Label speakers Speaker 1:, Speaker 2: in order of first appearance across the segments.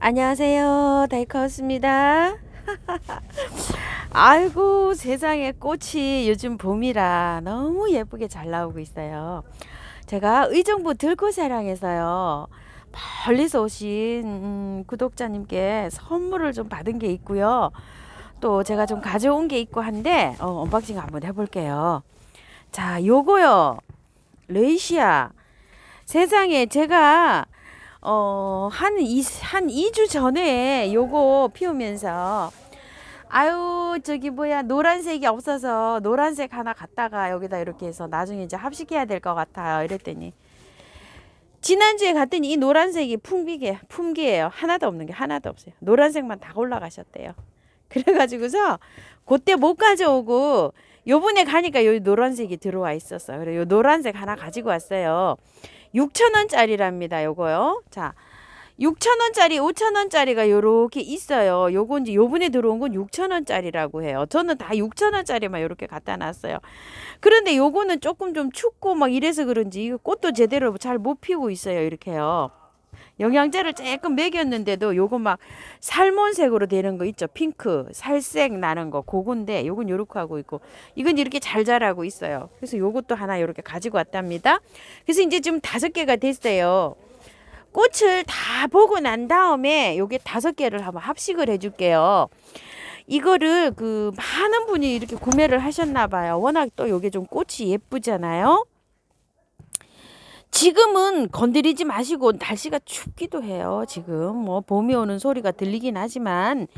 Speaker 1: 안녕하세요. 다이커스입니다. 아이고 세상에 꽃이 요즘 봄이라 너무 예쁘게 잘 나오고 있어요. 제가 의정부 들꽃사랑에서요. 멀리서 오신 음, 구독자님께 선물을 좀 받은 게 있고요. 또 제가 좀 가져온 게 있고 한데 어, 언박싱 한번 해볼게요. 자, 요거요. 레이시아. 세상에 제가 어, 한, 이, 한 2주 전에 요거 피우면서, 아유, 저기 뭐야, 노란색이 없어서 노란색 하나 갖다가 여기다 이렇게 해서 나중에 이제 합식해야 될 것 같아요. 이랬더니, 지난주에 갔더니 이 노란색이 품기게, 품기예요. 하나도 없는 게 하나도 없어요. 노란색만 다 올라가셨대요. 그래가지고서, 그때 못 가져오고, 요번에 가니까 요 노란색이 들어와 있었어. 그래, 요 노란색 하나 가지고 왔어요. 6천원짜리랍니다. 요거요. 자, 6천원짜리, 5천원짜리가 요렇게 있어요. 요건 이제 요번에 들어온 건 6천원짜리라고 해요. 저는 다 6천원짜리만 요렇게 갖다 놨어요. 그런데 요거는 조금 좀 춥고 막 이래서 그런지 꽃도 제대로 잘 못 피우고 있어요. 이렇게요. 영양제를 조금 먹였는데도 요거 막 살몬색으로 되는 거 있죠. 핑크, 살색 나는 거 그건데 요건 요렇게 하고 있고 이건 이렇게 잘 자라고 있어요. 그래서 요것도 하나 요렇게 가지고 왔답니다. 그래서 이제 지금 다섯 개가 됐어요. 꽃을 다 보고 난 다음에 요게 다섯 개를 한번 합식을 해 줄게요. 이거를 그 많은 분이 이렇게 구매를 하셨나 봐요. 워낙 또 요게 좀 꽃이 예쁘잖아요. 지금은 건드리지 마시고 날씨가 춥기도 해요. 지금 뭐 봄이 오는 소리가 들리긴 하지만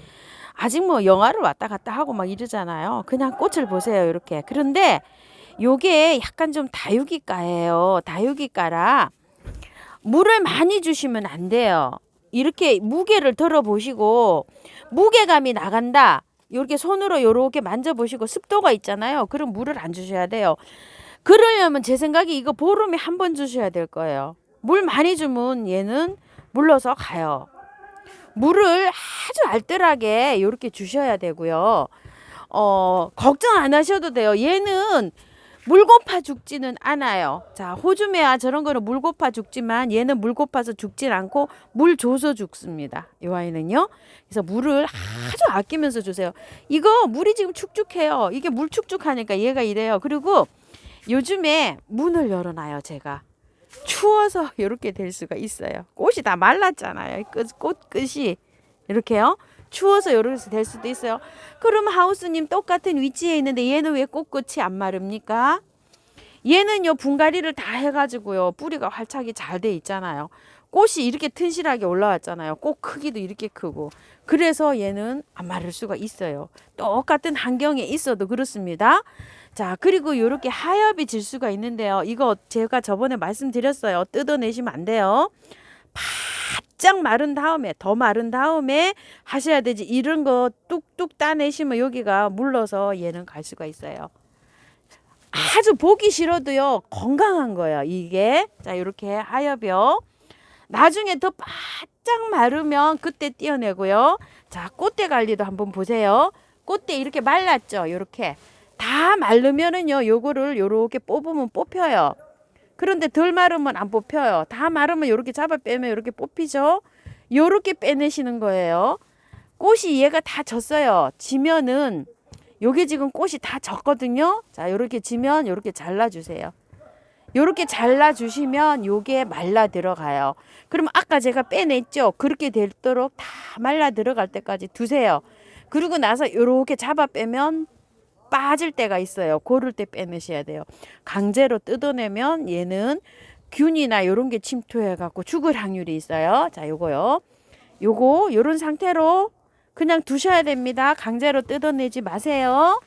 Speaker 1: 아직 뭐 영하를 왔다 갔다 하고 막 이러잖아요. 그냥 꽃을 보세요. 이렇게. 그런데 요게 약간 좀 다육이가예요. 다육이가라 물을 많이 주시면 안 돼요. 이렇게 무게를 들어 보시고 무게감이 나간다. 이렇게 손으로 요렇게 만져보시고 습도가 있잖아요. 그럼 물을 안 주셔야 돼요. 그러려면 제 생각에 이거 보름에 한 번 주셔야 될 거예요. 물 많이 주면 얘는 물러서 가요. 물을 아주 알뜰하게 이렇게 주셔야 되고요. 어, 걱정 안 하셔도 돼요. 얘는 물 고파 죽지는 않아요. 자, 호주매야 저런 거는 물 고파 죽지만 얘는 물 고파서 죽진 않고 물 줘서 죽습니다. 이 아이는요. 그래서 물을 아주 아끼면서 주세요. 이거 물이 지금 축축해요. 이게 물 축축하니까 얘가 이래요. 그리고 요즘에 문을 열어놔요, 제가. 추워서 이렇게 될 수가 있어요. 꽃이 다 말랐잖아요. 끝, 꽃 끝이 이렇게요. 추워서 이렇게 될 수도 있어요. 그럼 하우스님 똑같은 위치에 있는데 얘는 왜 꽃끝이 안 마릅니까? 얘는요 분갈이를 다 해가지고요 뿌리가 활착이 잘 돼 있잖아요. 꽃이 이렇게 튼실하게 올라왔잖아요. 꽃 크기도 이렇게 크고 그래서 얘는 안 마를 수가 있어요. 똑같은 환경에 있어도 그렇습니다. 자, 그리고 이렇게 하엽이 질 수가 있는데요. 이거 제가 저번에 말씀드렸어요. 뜯어내시면 안 돼요. 바짝 마른 다음에 더 마른 다음에 하셔야 되지. 이런 거 뚝뚝 따내시면 여기가 물러서 얘는 갈 수가 있어요. 아주 보기 싫어도요. 건강한 거예요. 이게. 자, 이렇게 하엽이요. 나중에 더 바짝 마르면 그때 띄어내고요. 자, 꽃대 관리도 한번 보세요. 꽃대 이렇게 말랐죠. 이렇게. 다 마르면은요, 요거를 요렇게 뽑으면 뽑혀요. 그런데 덜 마르면 안 뽑혀요. 다 마르면 요렇게 잡아 빼면 요렇게 뽑히죠. 요렇게 빼내시는 거예요. 꽃이 얘가 다 졌어요. 지면은 요게 지금 꽃이 다 졌거든요. 자, 요렇게 지면 요렇게 잘라 주세요. 요렇게 잘라 주시면 요게 말라 들어가요. 그럼 아까 제가 빼냈죠. 그렇게 되도록 다 말라 들어갈 때까지 두세요. 그리고 나서 요렇게 잡아 빼면 빠질 때가 있어요. 고를 때 빼내셔야 돼요. 강제로 뜯어내면 얘는 균이나 이런 게 침투해 갖고 죽을 확률이 있어요. 자, 요거요. 요거 요런 상태로 그냥 두셔야 됩니다. 강제로 뜯어내지 마세요.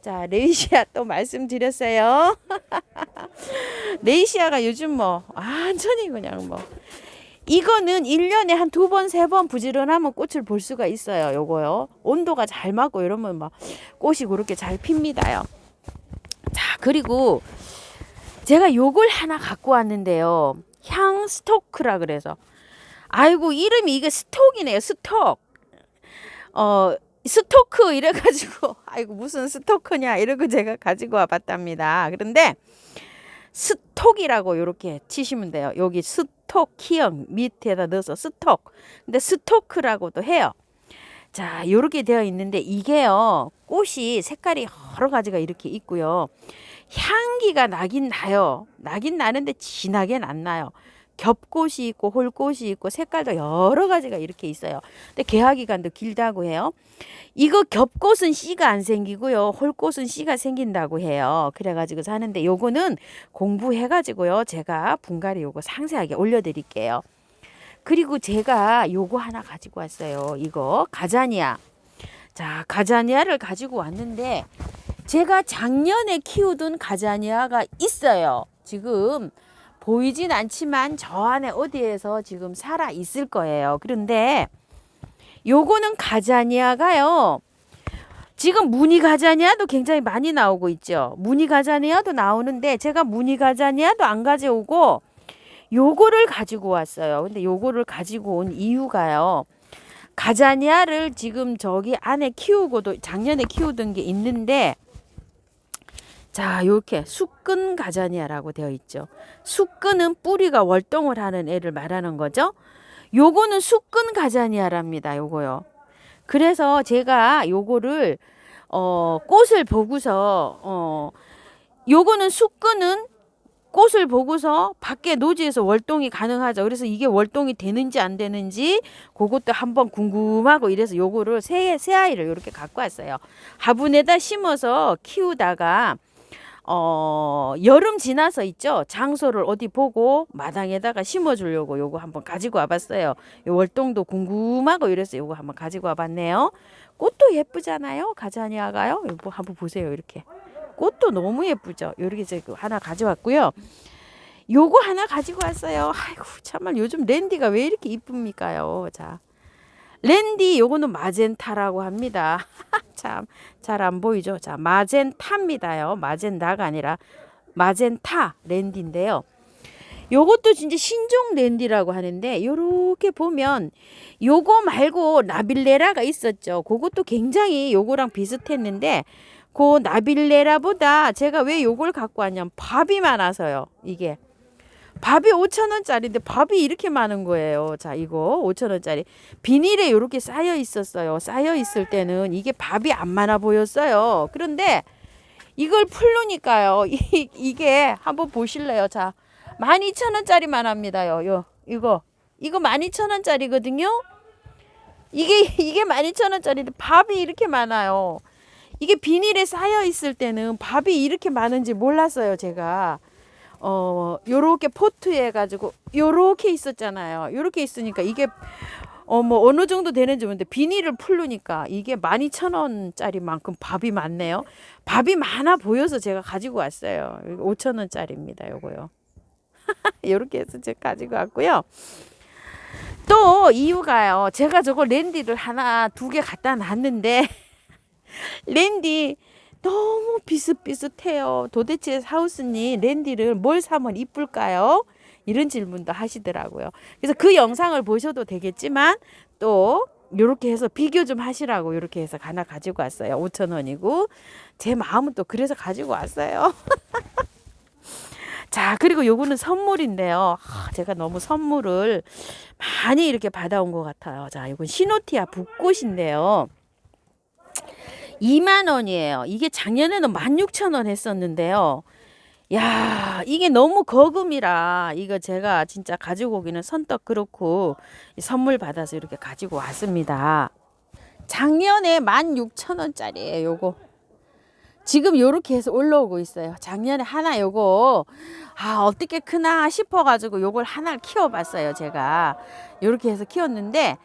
Speaker 1: 자, 레이시아 또 말씀드렸어요. 레이시아가 요즘 뭐 완전히 그냥 뭐 이거는 1년에 한 두 번, 세 번 부지런하면 꽃을 볼 수가 있어요. 요거요. 온도가 잘 맞고 이러면 막 꽃이 그렇게 잘 핍니다요. 자, 그리고 제가 요걸 하나 갖고 왔는데요. 향 스토크라 그래서. 아이고, 이름이 이게 스톡이네요. 스톡. 어, 스토크 이래가지고, 아이고, 무슨 스토크냐. 이러고 제가 가지고 와봤답니다. 그런데 스톡이라고 이렇게 치시면 돼요. 여기 스톡. 스톡 키형 밑에다 넣어서 스톡. 근데 스토크라고도 해요. 자, 요렇게 되어 있는데 이게요. 꽃이 색깔이 여러 가지가 이렇게 있고요. 향기가 나긴 나요. 나긴 나는데 진하게는 안 나요. 겹꽃이 있고 홀꽃이 있고 색깔도 여러 가지가 이렇게 있어요. 근데 개화 기간도 길다고 해요. 이거 겹꽃은 씨가 안 생기고요. 홀꽃은 씨가 생긴다고 해요. 그래가지고 사는데 요거는 공부해가지고요. 제가 분갈이 요거 상세하게 올려드릴게요. 그리고 제가 요거 하나 가지고 왔어요. 이거 가자니아. 자, 가자니아를 가지고 왔는데 제가 작년에 키우던 가자니아가 있어요. 지금 보이진 않지만 저 안에 어디에서 지금 살아 있을 거예요. 그런데 요거는 가자니아가요. 지금 무늬 가자니아도 굉장히 많이 나오고 있죠. 무늬 가자니아도 나오는데 제가 무늬 가자니아도 안 가져오고 요거를 가지고 왔어요. 근데 요거를 가지고 온 이유가요. 가자니아를 지금 저기 안에 키우고도 작년에 키우던 게 있는데 자, 요렇게 수끈 가자니아라고 되어 있죠. 수끈은 뿌리가 월동을 하는 애를 말하는 거죠. 요거는 수끈 가자니아랍니다. 요거요. 그래서 제가 요거를 어 꽃을 보고서 어 요거는 수끈은 꽃을 보고서 밖에 노지에서 월동이 가능하죠. 그래서 이게 월동이 되는지 안 되는지 그것도 한번 궁금하고 이래서 요거를 새, 새 아이를 이렇게 갖고 왔어요. 화분에다 심어서 키우다가 어, 여름 지나서 있죠. 장소를 어디 보고 마당에다가 심어 주려고 요거 한번 가지고 와 봤어요. 요 월동도 궁금하고 이래서 요거 한번 가지고 와 봤네요. 꽃도 예쁘잖아요. 가자니아가요. 요거 한번 보세요. 이렇게. 꽃도 너무 예쁘죠. 요렇게 제가 하나 가져왔고요. 요거 하나 가지고 왔어요. 아이고 참말 요즘 랜디가 왜 이렇게 이쁩니까요? 자. 랜디 요거는 마젠타라고 합니다. 참 잘 안 보이죠? 자, 마젠타입니다요. 마젠다가 아니라 마젠타 랜디인데요. 요것도 진짜 신종 랜디라고 하는데 요렇게 보면 요거 말고 나빌레라가 있었죠. 그것도 굉장히 요거랑 비슷했는데 그 나빌레라보다 제가 왜 요걸 갖고 왔냐면 밥이 많아서요. 이게 밥이 5천 원짜리인데 밥이 이렇게 많은 거예요. 자, 이거 5천 원짜리 비닐에 이렇게 쌓여 있었어요. 쌓여 있을 때는 이게 밥이 안 많아 보였어요. 그런데 이걸 풀르니까요. 이, 이게 한번 보실래요? 자, 12,000원짜리만 합니다요. 요 이거 이거 12,000원짜리거든요. 이게 이게 12,000원짜리인데 밥이 이렇게 많아요. 이게 비닐에 쌓여 있을 때는 밥이 이렇게 많은지 몰랐어요, 제가. 어, 요렇게 포트에 가지고 요렇게 있었잖아요. 요렇게 있으니까 이게 어, 뭐 어느 정도 되는지 모르는데 비닐을 풀르니까 이게 12,000원짜리만큼 밥이 많네요. 밥이 많아 보여서 제가 가지고 왔어요. 5,000원짜리입니다. 요거요. 요렇게 해서 제가 가지고 왔고요. 또 이유가요. 제가 저거 랜디를 하나 두 개 갖다 놨는데 랜디 너무 비슷비슷해요. 도대체 하우스님 랜디를 뭘 사면 이쁠까요? 이런 질문도 하시더라고요. 그래서 그 영상을 보셔도 되겠지만 또 이렇게 해서 비교 좀 하시라고 이렇게 해서 하나 가지고 왔어요. 5천 원이고 제 마음은 또 그래서 가지고 왔어요. 자 그리고 요거는 선물인데요. 아, 제가 너무 선물을 많이 이렇게 받아온 것 같아요. 자 이건 시노티아 붓꽃인데요. 2만 원이에요. 이게 작년에는 16,000원 했었는데요. 야, 이게 너무 거금이라 이거 제가 진짜 가지고 오기는 선떡 그렇고 선물 받아서 이렇게 가지고 왔습니다. 작년에 16,000원짜리예요, 요거. 지금 요렇게 해서 올라오고 있어요. 작년에 하나 요거 아, 어떻게 크나 싶어 가지고 요걸 하나를 키워 봤어요, 제가. 요렇게 해서 키웠는데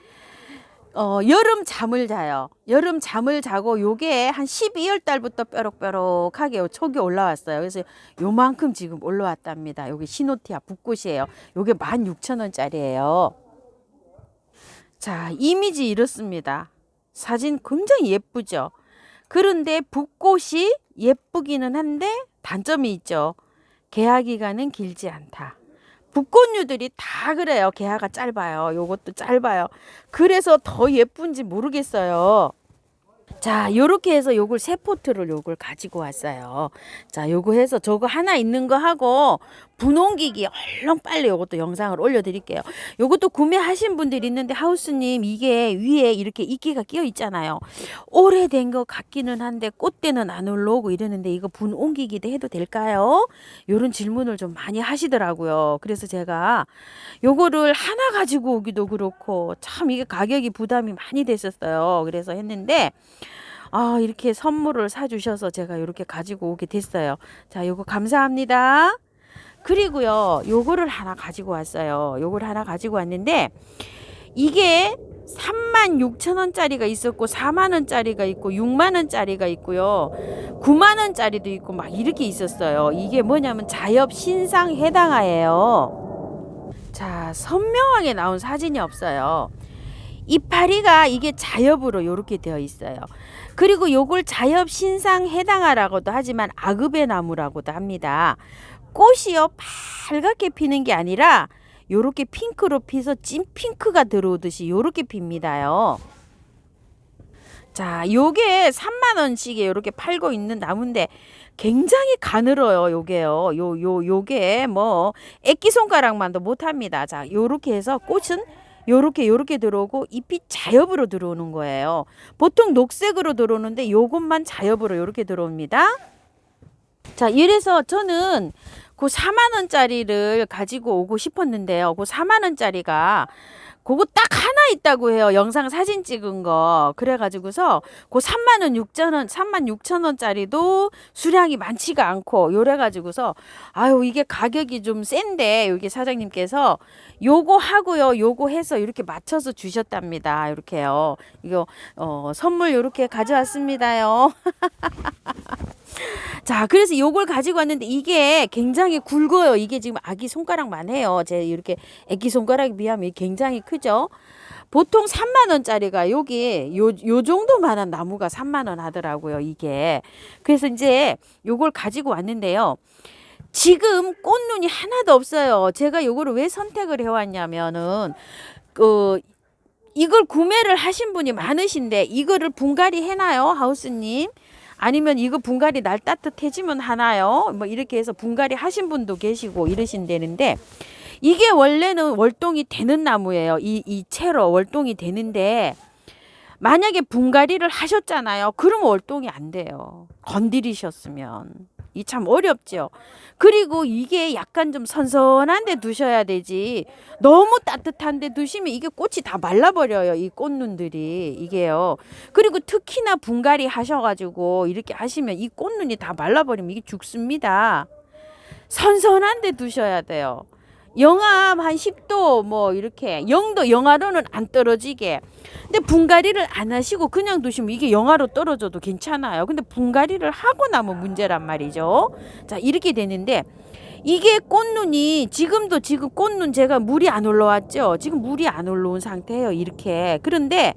Speaker 1: 어, 여름 잠을 자요. 여름 잠을 자고 요게 한 12월 달부터 뾰록뾰록하게 촉이 올라왔어요. 그래서 요만큼 지금 올라왔답니다. 요게 시노티아 붓꽃이에요. 요게 16,000원짜리예요. 자, 이미지 이렇습니다. 사진 굉장히 예쁘죠? 그런데 붓꽃이 예쁘기는 한데 단점이 있죠. 개화 기간은 길지 않다. 붓꽃류들이 다 그래요. 개화가 짧아요. 요것도 짧아요. 그래서 더 예쁜지 모르겠어요. 자, 요렇게 해서 요걸 세 포트를 요걸 가지고 왔어요. 자, 요거 해서 저거 하나 있는 거 하고 분홍기기 얼른 빨리 요것도 영상을 올려드릴게요. 요것도 구매하신 분들이 있는데 하우스님 이게 위에 이렇게 이끼가 끼어 있잖아요. 오래된 것 같기는 한데 꽃대는 안 올라오고 이러는데 이거 분홍기기도 해도 될까요? 요런 질문을 좀 많이 하시더라고요. 그래서 제가 요거를 하나 가지고 오기도 그렇고 참 이게 가격이 부담이 많이 됐었어요. 그래서 했는데 아, 이렇게 선물을 사주셔서 제가 이렇게 가지고 오게 됐어요. 자, 요거 감사합니다. 그리고요, 요거를 하나 가지고 왔어요. 요걸 하나 가지고 왔는데, 이게 3만 6천 원짜리가 있었고, 4만 원짜리가 있고, 6만 원짜리가 있고요, 9만 원짜리도 있고, 막 이렇게 있었어요. 이게 뭐냐면 자엽 신상 해당하예요. 자, 선명하게 나온 사진이 없어요. 이파리가 이게 자엽으로 이렇게 되어 있어요. 그리고 요걸 자엽 신상 해당하라고도 하지만 아급의 나무라고도 합니다. 꽃이요 빨갛게 피는 게 아니라 요렇게 핑크로 피서 찐 핑크가 들어오듯이 요렇게 핍니다요. 자, 요게 3만 원씩에 요렇게 팔고 있는 나무인데 굉장히 가늘어요, 요게요. 요 요 요게 뭐 애기 손가락만도 못 합니다. 자, 요렇게 해서 꽃은 요렇게 요렇게 들어오고 잎이 자엽으로 들어오는 거예요. 보통 녹색으로 들어오는데 요것만 자엽으로 요렇게 들어옵니다. 자, 이래서 저는 그 4만 원짜리를 가지고 오고 싶었는데요. 그 4만 원짜리가 그거 딱 하나 있다고 해요. 영상 사진 찍은 거. 그래가지고서 그 3만 원, 6천 원, 3만 6천 원짜리도 수량이 많지가 않고 요래가지고서 아유 이게 가격이 좀 센데 여기 사장님께서 요거 하고요, 요거 해서 이렇게 맞춰서 주셨답니다. 이렇게요. 이거 어, 선물 이렇게 가져왔습니다요. 자, 그래서 요걸 가지고 왔는데 이게 굉장히 굵어요. 이게 지금 아기 손가락만 해요. 제 이렇게 아기 손가락에 비하면 굉장히 크죠. 보통 3만 원짜리가 여기 요, 요 정도만한 나무가 3만 원 하더라고요. 이게. 그래서 이제 요걸 가지고 왔는데요. 지금 꽃눈이 하나도 없어요. 제가 요거를 왜 선택을 해 왔냐면은 그 이걸 구매를 하신 분이 많으신데 이거를 분갈이 해놔요 하우스님. 아니면 이거 분갈이 날 따뜻해지면 하나요? 뭐 이렇게 해서 분갈이 하신 분도 계시고 이러신다는데 이게 원래는 월동이 되는 나무예요. 이, 이 채로 월동이 되는데 만약에 분갈이를 하셨잖아요. 그럼 월동이 안 돼요. 건드리셨으면. 이 참 어렵죠. 그리고 이게 약간 좀 선선한 데 두셔야 되지. 너무 따뜻한 데 두시면 이게 꽃이 다 말라버려요. 이 꽃눈들이. 이게요. 그리고 특히나 분갈이 하셔가지고 이렇게 하시면 이 꽃눈이 다 말라버리면 이게 죽습니다. 선선한 데 두셔야 돼요. 영암 한 10도 뭐 이렇게 영도 영하로는 안 떨어지게. 근데 분갈이를 안 하시고 그냥 두시면 이게 영하로 떨어져도 괜찮아요. 근데 분갈이를 하고 나면 문제란 말이죠. 자, 이렇게 되는데 이게 꽃눈이 지금도 지금 꽃눈 제가 물이 안 올라왔죠. 지금 물이 안 올라온 상태예요. 이렇게. 그런데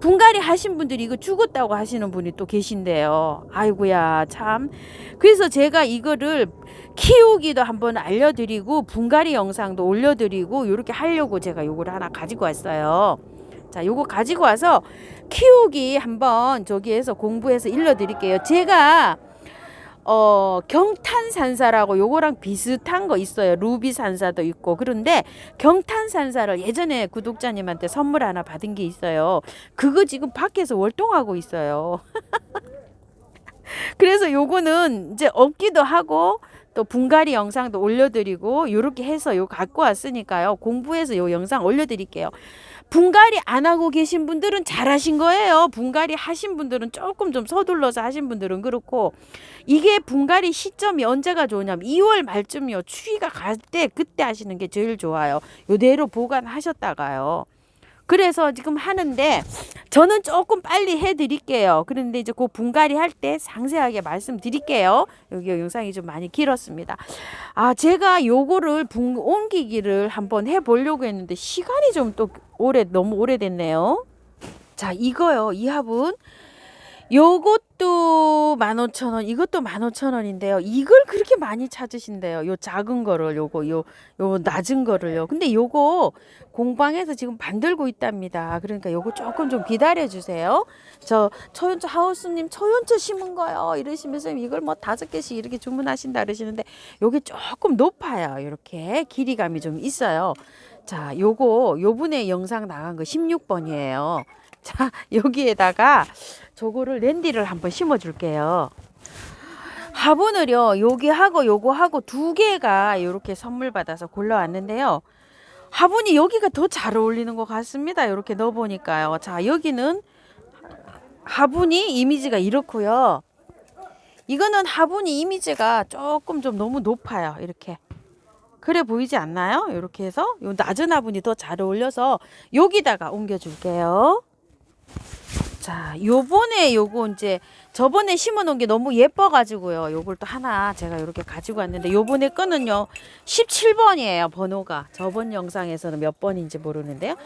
Speaker 1: 분갈이 하신 분들이 이거 죽었다고 하시는 분이 또 계신데요. 아이고야, 참. 그래서 제가 이거를 키우기도 한번 알려드리고, 분갈이 영상도 올려드리고, 이렇게 하려고 제가 요걸 하나 가지고 왔어요. 자, 요거 가지고 와서 키우기 한번 저기에서 공부해서 일러드릴게요. 제가 어, 경탄산사라고 요거랑 비슷한 거 있어요. 루비 산사도 있고. 그런데 경탄산사를 예전에 구독자님한테 선물 하나 받은 게 있어요. 그거 지금 밖에서 월동하고 있어요. 그래서 요거는 이제 없기도 하고 또 분갈이 영상도 올려드리고 요렇게 해서 요 갖고 왔으니까요. 공부해서 요 영상 올려드릴게요. 분갈이 안 하고 계신 분들은 잘하신 거예요. 분갈이 하신 분들은 조금 좀 서둘러서 하신 분들은 그렇고 이게 분갈이 시점이 언제가 좋으냐면 2월 말쯤이요. 추위가 갈 때 그때 하시는 게 제일 좋아요. 요대로 보관하셨다가요. 그래서 지금 하는데 저는 조금 빨리 해드릴게요. 그런데 이제 그 분갈이 할 때 상세하게 말씀드릴게요. 여기 영상이 좀 많이 길었습니다. 아 제가 요거를 분 옮기기를 한번 해보려고 했는데 시간이 좀 또 오래 너무 오래됐네요. 자 이거요 이 화분 요것도 15,000원, 이것도 15,000원인데요. 이걸 그렇게 많이 찾으신대요. 요 작은 거를 요거 요 요 낮은 거를요. 근데 요거 공방에서 지금 만들고 있답니다. 그러니까 요거 조금 좀 기다려 주세요. 저 초연초 하우스 님 초연초 심은 거요. 이러시면서 이걸 뭐 다섯 개씩 이렇게 주문하신다 그러시는데 요게 조금 높아요. 이렇게 길이감이 좀 있어요. 자, 요거 요번에 영상 나간 거 16번이에요. 자, 여기에다가 저거를 랜디를 한번 심어 줄게요. 화분을요, 여기 하고 요거 하고 두 개가 이렇게 선물 받아서 골라왔는데요. 화분이 여기가 더 잘 어울리는 것 같습니다. 이렇게 넣어 보니까요. 자, 여기는 화분이 이미지가 이렇고요. 이거는 화분이 이미지가 조금 좀 너무 높아요. 이렇게. 그래 보이지 않나요? 이렇게 해서 요 낮은 화분이 더 잘 어울려서 여기다가 옮겨 줄게요. 자, 요번에 요거 이제 저번에 심어 놓은 게 너무 예뻐 가지고요. 요걸 또 하나 제가 이렇게 가지고 왔는데 요번에 거는요. 17번이에요. 번호가. 저번 영상에서는 몇 번인지 모르는데요.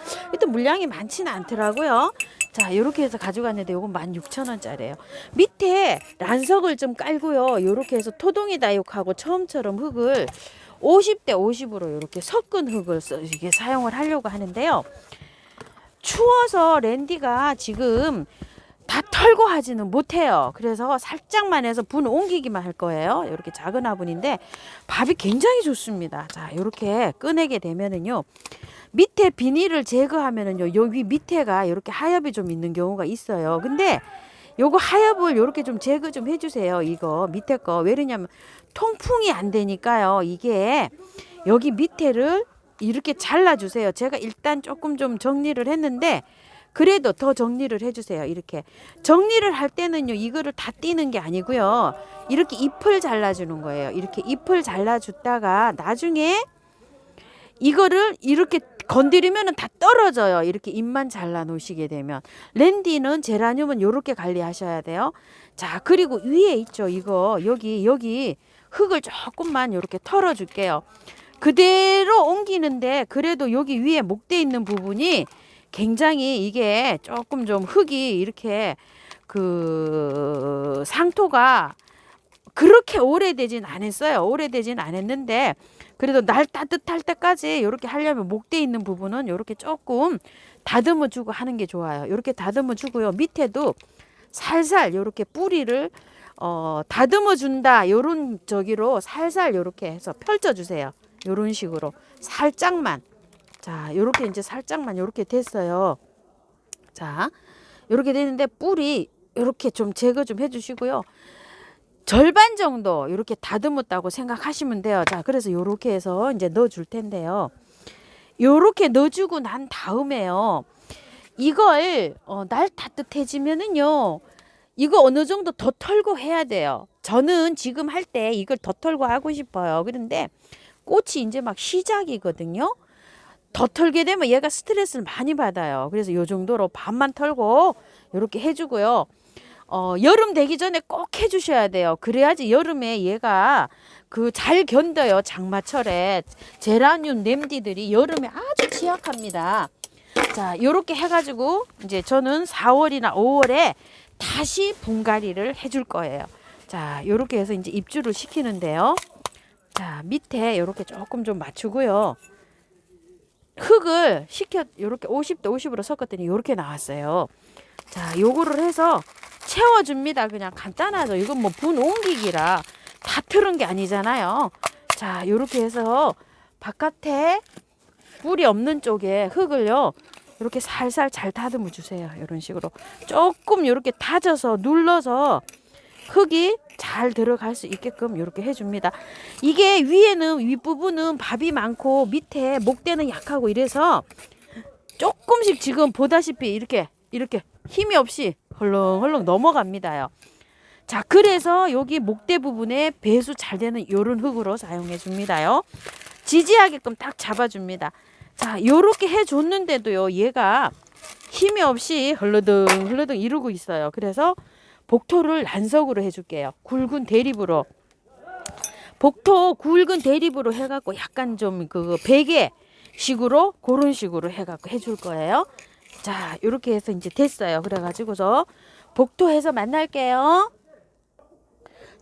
Speaker 1: 또 물량이 많지는 않더라고요. 자, 요렇게 해서 가지고 왔는데 요건 16,000원짜리예요. 밑에 란석을 좀 깔고요. 요렇게 해서 토동이 다육하고 처음처럼 흙을 50대 50으로 이렇게 섞은 흙을 써, 이게 사용을 하려고 하는데요. 추워서 랜디가 지금 다 털고 하지는 못해요. 그래서 살짝만 해서 분 옮기기만 할 거예요. 이렇게 작은 화분인데 밥이 굉장히 좋습니다. 자, 이렇게 꺼내게 되면은요. 밑에 비닐을 제거하면은요. 여기 밑에가 이렇게 하엽이 좀 있는 경우가 있어요. 근데 요거 하엽을 이렇게 좀 제거 좀 해주세요. 이거 밑에 거 왜냐면 통풍이 안 되니까요. 이게 여기 밑에를 이렇게 잘라주세요. 제가 일단 조금 좀 정리를 했는데 그래도 더 정리를 해주세요. 이렇게 정리를 할 때는요, 이거를 다 띄는 게 아니고요. 이렇게 잎을 잘라주는 거예요. 이렇게 잎을 잘라줬다가 나중에 이거를 이렇게 건드리면은 다 떨어져요. 이렇게 잎만 잘라 놓으시게 되면. 랜디는 제라늄은 요렇게 관리하셔야 돼요. 자, 그리고 위에 있죠. 이거 여기 여기 흙을 조금만 요렇게 털어 줄게요. 그대로 옮기는데 그래도 여기 위에 목대 있는 부분이 굉장히 이게 조금 좀 흙이 이렇게 그 상토가 그렇게 오래되진 않았어요. 오래되진 않았는데 그래도 날 따뜻할 때까지 이렇게 하려면 목대 있는 부분은 이렇게 조금 다듬어 주고 하는 게 좋아요. 이렇게 다듬어 주고요. 밑에도 살살 이렇게 뿌리를 어 다듬어 준다. 요런 저기로 살살 이렇게 해서 펼쳐 주세요. 요런 식으로 살짝만. 자 요렇게 이제 살짝만 요렇게 됐어요. 자 요렇게 되는데 뿌리 요렇게 좀 제거 좀 해주시고요. 절반 정도 이렇게 다듬었다고 생각하시면 돼요. 자 그래서 요렇게 해서 이제 넣어 줄 텐데요. 요렇게 넣어주고 난 다음에요. 이걸 어, 날 따뜻해지면은요 이거 어느 정도 더 털고 해야 돼요. 저는 지금 할 때 이걸 더 털고 하고 싶어요. 그런데 꽃이 이제 막 시작이거든요. 더 털게 되면 얘가 스트레스를 많이 받아요. 그래서 요 정도로 반만 털고 이렇게 해주고요. 어, 여름 되기 전에 꼭 해주셔야 돼요. 그래야지 여름에 얘가 그 잘 견뎌요. 장마철에 제라늄 냄디들이 여름에 아주 취약합니다. 자, 요렇게 해가지고 이제 저는 4월이나 5월에 다시 분갈이를 해줄 거예요. 자, 요렇게 해서 이제 입주를 시키는데요. 자, 밑에 이렇게 조금 좀 맞추고요. 흙을 식혀 이렇게 50대 50으로 섞었더니 이렇게 나왔어요. 자, 요거를 해서 채워줍니다. 그냥 간단하죠. 이건 뭐 분 옮기기라 다 틀은 게 아니잖아요. 자, 요렇게 해서 바깥에 뿌리 없는 쪽에 흙을요. 이렇게 살살 잘 다듬어 주세요. 이런 식으로 조금 이렇게 다져서 눌러서 흙이 잘 들어갈 수 있게끔 이렇게 해줍니다. 이게 위에는 윗부분은 밥이 많고 밑에 목대는 약하고 이래서 조금씩 지금 보다시피 이렇게 이렇게 힘이 없이 헐렁헐렁 넘어갑니다요. 자, 그래서 여기 목대 부분에 배수 잘 되는 요런 흙으로 사용해 줍니다요. 지지하게끔 딱 잡아줍니다. 자, 요렇게 해줬는데도요, 얘가 힘이 없이 흘러등 흘러등 이러고 있어요. 그래서 복토를 난석으로 해줄게요. 굵은 대립으로. 복토 굵은 대립으로 해갖고 약간 좀 그 베개 식으로 그런 식으로 해갖고 해줄 거예요. 자, 이렇게 해서 이제 됐어요. 그래가지고서 복도해서 만날게요.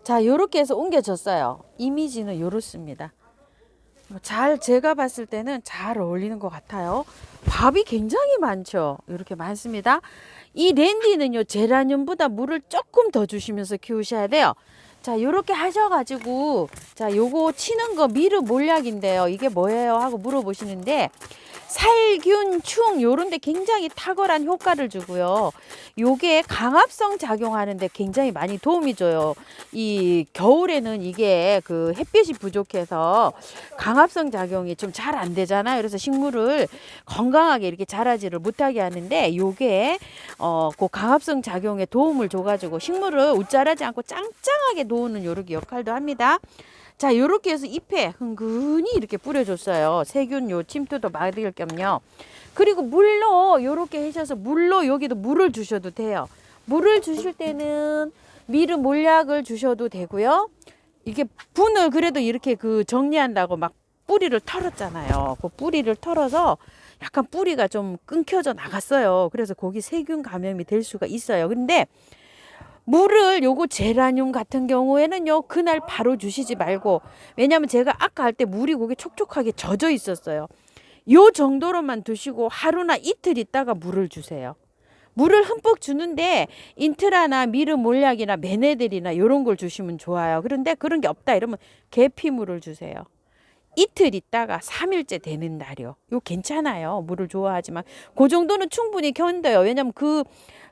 Speaker 1: 자, 요렇게 해서 옮겨졌어요. 이미지는 요렇습니다. 잘 제가 봤을 때는 잘 어울리는 것 같아요. 밥이 굉장히 많죠. 이렇게 많습니다. 이 랜디는요 제라늄보다 물을 조금 더 주시면서 키우셔야 돼요. 자, 요렇게 하셔가지고, 자, 요거 치는 거 미르 몰약인데요. 이게 뭐예요? 하고 물어보시는데, 살균, 충, 요런 데 굉장히 탁월한 효과를 주고요. 요게 강압성 작용하는데 굉장히 많이 도움이 줘요. 이 겨울에는 이게 그 햇빛이 부족해서 강압성 작용이 좀 잘 안 되잖아요. 그래서 식물을 건강하게 이렇게 자라지를 못하게 하는데 요게 어, 그 강압성 작용에 도움을 줘가지고 식물을 웃자라지 않고 짱짱하게 놓는 요렇게 역할도 합니다. 자, 요렇게 해서 잎에 흥근히 이렇게 뿌려줬어요. 세균 요 침투도 막을 겸요. 그리고 물로 요렇게 하셔서 물로 여기도 물을 주셔도 돼요. 물을 주실 때는 미르 몰약을 주셔도 되고요. 이게 분을 그래도 이렇게 그 정리한다고 막 뿌리를 털었잖아요. 그 뿌리를 털어서 약간 뿌리가 좀 끊겨져 나갔어요. 그래서 거기 세균 감염이 될 수가 있어요. 근데 물을 요거 제라늄 같은 경우에는요 그날 바로 주시지 말고 왜냐면 제가 아까 할 때 물이 거기 촉촉하게 젖어 있었어요. 요 정도로만 두시고 하루나 이틀 있다가 물을 주세요. 물을 흠뻑 주는데 인트라나 미르 몰약이나 메네들이나 요런 걸 주시면 좋아요. 그런데 그런 게 없다 이러면 계피물을 주세요. 이틀 있다가 3일째 되는 날이요. 요 괜찮아요. 물을 좋아하지만 그 정도는 충분히 견뎌요. 왜냐면 그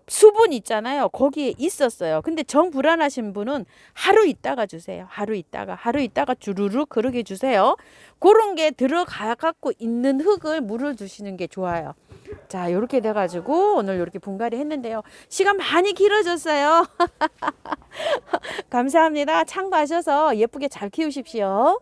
Speaker 1: 수분 있잖아요. 거기에 있었어요. 근데 정 불안하신 분은 하루 있다가 주세요. 하루 있다가 하루 있다가 주르륵 그러게 주세요. 그런 게 들어가 갖고 있는 흙을 물을 주시는 게 좋아요. 자, 요렇게 돼 가지고 오늘 요렇게 분갈이 했는데요. 시간 많이 길어졌어요. 감사합니다. 참고하셔서 예쁘게 잘 키우십시오.